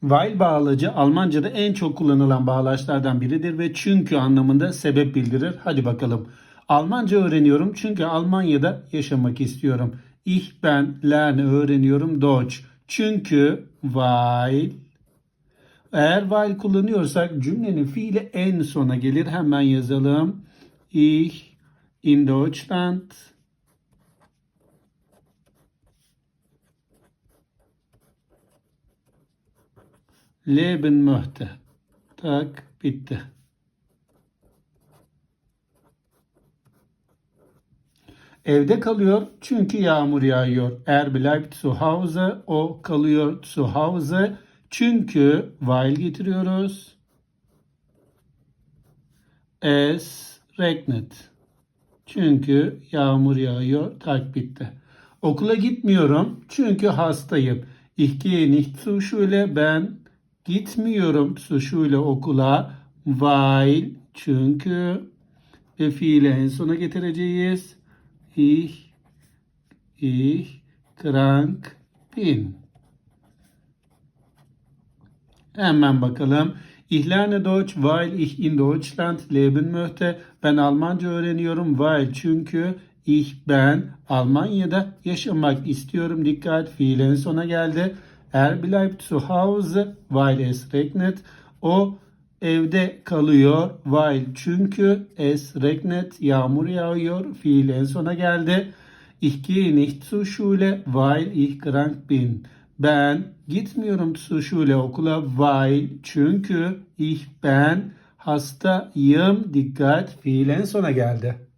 Weil bağlacı Almanca'da en çok kullanılan bağlaçlardan biridir ve çünkü anlamında sebep bildirir. Hadi bakalım. Almanca öğreniyorum çünkü Almanya'da yaşamak istiyorum. Ich ben lerne öğreniyorum Deutsch. Çünkü weil eğer while kullanıyorsak cümlenin fiili en sona gelir. Hemen yazalım. Ich in Deutschland leben möchte. Tak bitti. Evde kalıyor çünkü yağmur yağıyor. Er bleibt zu Hause. O kalıyor zu Hause. Çünkü weil getiriyoruz. Es regnet. Çünkü yağmur yağıyor. Tak bitti. Okula gitmiyorum çünkü hastayım. Ich gehe nicht zur Schule. Ben gitmiyorum Schule okula. Weil çünkü ve fiili en sona getireceğiz. Ich ich krank bin. Hemen bakalım. Ich lerne Deutsch, weil ich in Deutschland leben möchte. Ben Almanca öğreniyorum, weil çünkü ich ben Almanya'da yaşamak istiyorum. Dikkat fiilen sona geldi. Er bleibt zu Hause, weil es regnet. O evde kalıyor, weil çünkü es regnet yağmur yağıyor. Fiilen sona geldi. Ich gehe nicht zur Schule, weil ich krank bin. Ben gitmiyorum zur Schule okula weil çünkü ich ben hastayım. Dikkat fiilen sona geldi.